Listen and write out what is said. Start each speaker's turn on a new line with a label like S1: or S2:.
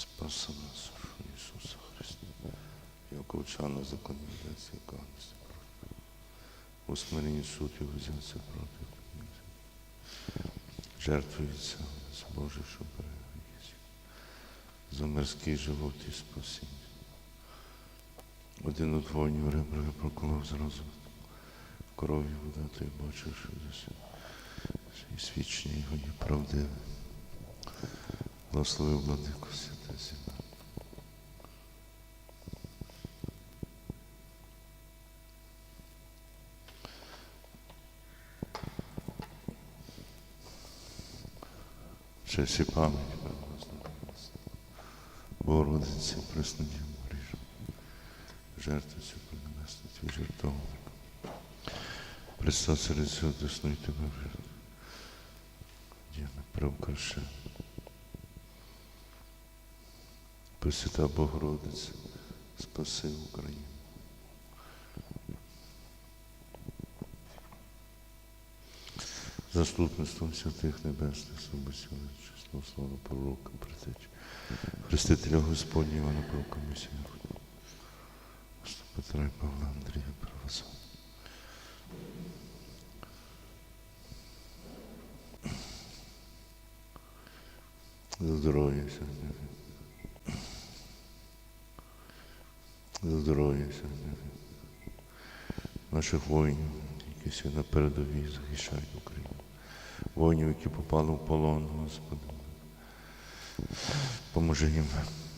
S1: Спаси нас, Ісуса Христа, як овчана яка нас проти. У смиренні суд його взявся проти. Жертвується нас, Боже, що перегріється. За мирський живот і спасіння. Один у твоїм ребра проколов зразу. Кров'ю вода, то я бачив, що за і свідчення його є правдиве. Благослови владику Честь і пам'ять Богородиці, Богородиці, Пресноді Маріжу, жертву цю принести твій жертовник. Христос серед цього доснуй тебе вже. Діяна приукрашена. Пресвята Богородиця, спаси Україну. Заступництвом святих небесних собосіли, чесного слава пророка, притеч, Хрестителя Господня Івана Пророка Місія. Петра і Павла Андрія Православа. За здоров'я сьогодні. За здоров'я сьогодні. Наших воїнів, які сьогодні на передовій захищають Україну. Воїнів, які попали в полон, Господи. Поможи їм